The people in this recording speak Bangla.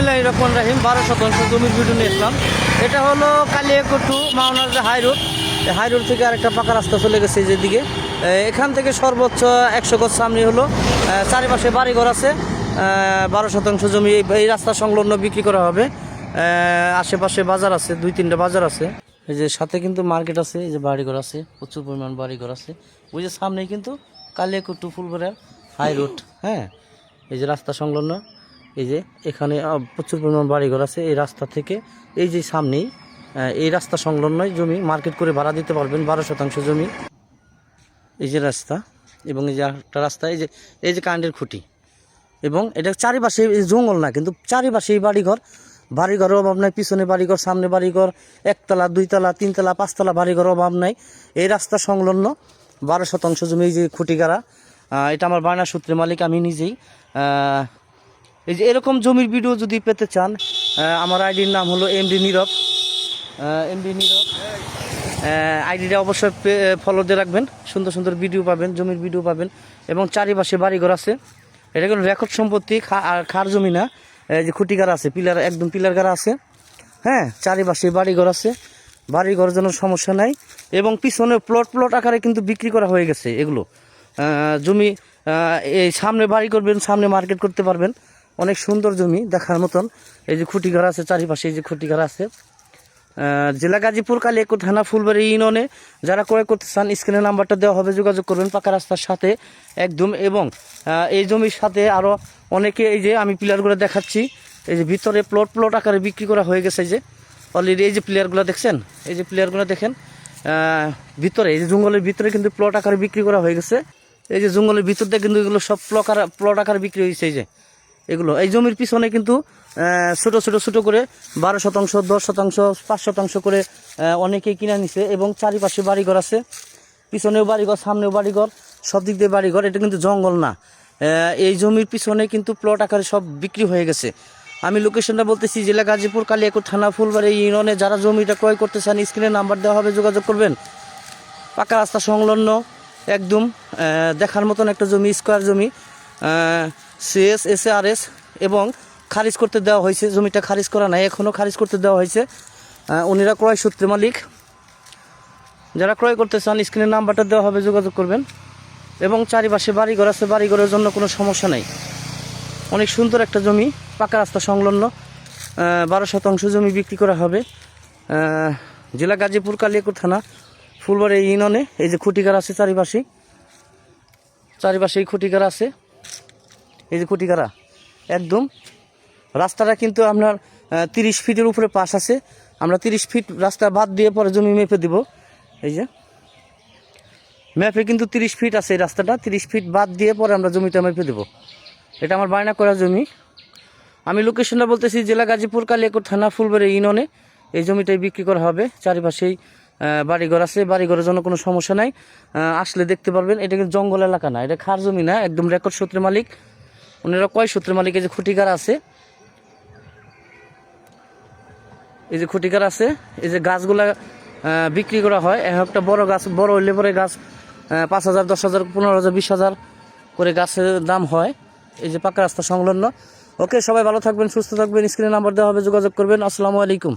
বিসমিল্লাহ রহমান রাহিম বারো শতাংশ জমির ভিডিও নিয়ে এসলাম এটা হলো কালিয়াকটু মাওনার যে হাই রোড। হাই রোড থেকে আরেকটা পাকা রাস্তা চলে গেছে যেদিকে এখান থেকে সর্বোচ্চ একশো গজ সামনে হলো। চারিপাশে বাড়িঘর আছে। বারো শতাংশ জমি এই- রাস্তা সংলগ্ন বিক্রি করা হবে। আশেপাশে বাজার আছে, দুই তিনটা বাজার আছে। এই যে সাথে কিন্তু মার্কেট আছে, এই যে বাড়িঘর আছে, প্রচুর পরিমাণ বাড়িঘর আছে। ওই যে সামনেই কিন্তু কালিয়াকটু ফুলবাড়িয়া হাই রোড হ্যাঁ? এই যে রাস্তা সংলগ্ন। এই যে এখানে প্রচুর পরিমাণ বাড়িঘর আছে এই রাস্তা থেকে। এই যে সামনেই এই রাস্তা সংলগ্নই জমি মার্কেট করে ভাড়া দিতে পারবেন বারো শতাংশ জমি। এই যে রাস্তা এবং এই যে একটা রাস্তা, এই যে এই যে কারেন্টের খুঁটি। এবং এটা চারিপাশে জঙ্গল না, কিন্তু চারিপাশে এই বাড়িঘর। বাড়িঘরের অভাব নাই, পিছনে বাড়িঘর, সামনে বাড়িঘর, একতলা, দুইতলা, তিনতলা, পাঁচতলা বাড়িঘর অভাব নাই। এই রাস্তা সংলগ্ন বারো শতাংশ জমি, এই যে খুঁটিগাড়া এটা আমার বায়না সূত্রে মালিক, আমি নিজেই। এই যে এরকম জমির ভিডিও যদি পেতে চান আমার আইডির নাম হলো এমডি নীরব। এমডি নীরব। আইডিটা অবশ্যই ফলো দিয়ে রাখবেন। সুন্দর সুন্দর ভিডিও পাবেন, জমির ভিডিও পাবেন। এবং চারিপাশে বাড়িঘর আছে। এটা কোনো রেকর্ড সম্পত্তি খার জমি না। যে খুঁটিগার আছে, পিলার, একদম পিলার গাড়া আছে। হ্যাঁ চারিপাশে বাড়িঘর আছে। বাড়িঘর যেন সমস্যা নাই। এবং পিছনে প্লট প্লট আকারে কিন্তু বিক্রি করা হয়ে গেছে এগুলো। জমি এই সামনে বাড়ি করবেন, সামনে মার্কেট করতে পারবেন। অনেক সুন্দর জমি দেখার মতন। এই যে খুঁটিঘর আছে, চারিপাশে এই যে খুঁটিঘর আছে। জেলা গাজীপুর কালিয়াকুর থানা, ফুলবাড়ি ইউনিয়নে যারা ক্রয় করতে চান স্ক্রিনের নাম্বারটা দেওয়া হবে, যোগাযোগ করবেন পাকা রাস্তার সাথে একদম। এবং এই জমির সাথে আরও অনেকে এই যে আমি প্লেয়ারগুলো দেখাচ্ছি। এই যে ভিতরে প্লট প্লট আকারে বিক্রি করা হয়ে গেছে যে। অলরেডি এই যে প্লেয়ারগুলো দেখছেন? এই যে প্লেয়ারগুলো দেখেন। ভিতরে, এই যে জঙ্গলের ভিতরে কিন্তু প্লট আকারে বিক্রি করা হয়ে গেছে। এই যে জঙ্গলের ভিতর দিয়ে কিন্তু এগুলো সব প্লট আকার, প্লট আকারে বিক্রি হয়েছে এই যে। এগুলো। এই জমির পিছনে কিন্তু ছোট ছোট ছোট করে বারো শতাংশ, দশ শতাংশ, পাঁচ শতাংশ করে অনেকেই কিনে নিছে এবং চারিপাশে বাড়িঘর আছে। পিছনেও বাড়িঘর, সামনেও বাড়িঘর, সব দিক দিয়ে বাড়িঘর। এটা কিন্তু জঙ্গল না। এই জমির পিছনে কিন্তু প্লট আকারে সব বিক্রি হয়ে গেছে। আমি লোকেশনটা বলতেছি, জেলা গাজীপুর, কালিয়াকুর থানা, ফুলবাড়ি ইউনিয়নে। যারা জমিটা ক্রয় করতে চান স্ক্রিনে নাম্বার দেওয়া হবে, যোগাযোগ করবেন। পাকা রাস্তা সংলগ্ন, একদম দেখার মতন একটা জমি স্কোয়ার জমি। সিএস এস আর এস এবং খারিজ করতে দেওয়া হয়েছে। জমিটা খারিজ করা নাই এখনও খারিজ করতে দেওয়া হয়েছে। উনিরা ক্রয় সূত্রে মালিক। যারা ক্রয় করতে চান স্ক্রিনের নাম্বারটা দেওয়া হবে, যোগাযোগ করবেন। এবং চারিপাশে বাড়িঘর আছে, বাড়িঘরের জন্য কোনো সমস্যা নেই। অনেক সুন্দর একটা জমি, পাকা রাস্তা সংলগ্ন। বারো শতাংশ জমি বিক্রি করা হবে। জেলা গাজীপুর কালিয়াকুর থানা, ফুলবাড়ি ইউনিয়নে। এই যে খুঁটিকার আছে চারিপাশে চারিপাশে এই খুঁটিকার আছে। এই যে খুঁটিকারা একদম। রাস্তাটা কিন্তু আপনার তিরিশ ফিটের উপরে পাশ আছে। আমরা তিরিশ ফিট রাস্তা বাদ দিয়ে পরে জমি মেপে দিব। এই যে। ম্যাপে কিন্তু তিরিশ ফিট আছে এই রাস্তাটা। তিরিশ ফিট বাদ দিয়ে পরে আমরা জমিটা মেপে দেবো। এটা আমার বায়না করা জমি। আমি লোকেশনটা বলতেছি, জেলা গাজীপুর, কালিয়াকুর থানা, ফুলবাড়ি ইউনিয়নে। এই জমিটাই বিক্রি করা হবে। চারিপাশেই বাড়িঘর আছে। বাড়িঘরের জন্য কোনো সমস্যা নাই। আসলে দেখতে পারবেন, এটা কিন্তু জঙ্গল এলাকা না। এটা খার জমি না, একদম রেকর্ড সূত্রের মালিক। ওনারা কয় সূত্রের মালিক? এই যে খুঁটিকার আছে। এই যে খুঁটিকার আছে, এই যে গাছগুলা বিক্রি করা হয়। এক একটা বড় গাছ, বড় হইলে পরে গাছ পাঁচ হাজার, দশ হাজার, পনেরো হাজার, বিশ হাজার করে গাছের দাম হয়। এই যে পাকা রাস্তা সংলগ্ন। ওকে, সবাই ভালো থাকবেন, সুস্থ থাকবেন। স্ক্রিনে নাম্বার দেওয়া হবে, যোগাযোগ করবেন। আসসালামু আলাইকুম।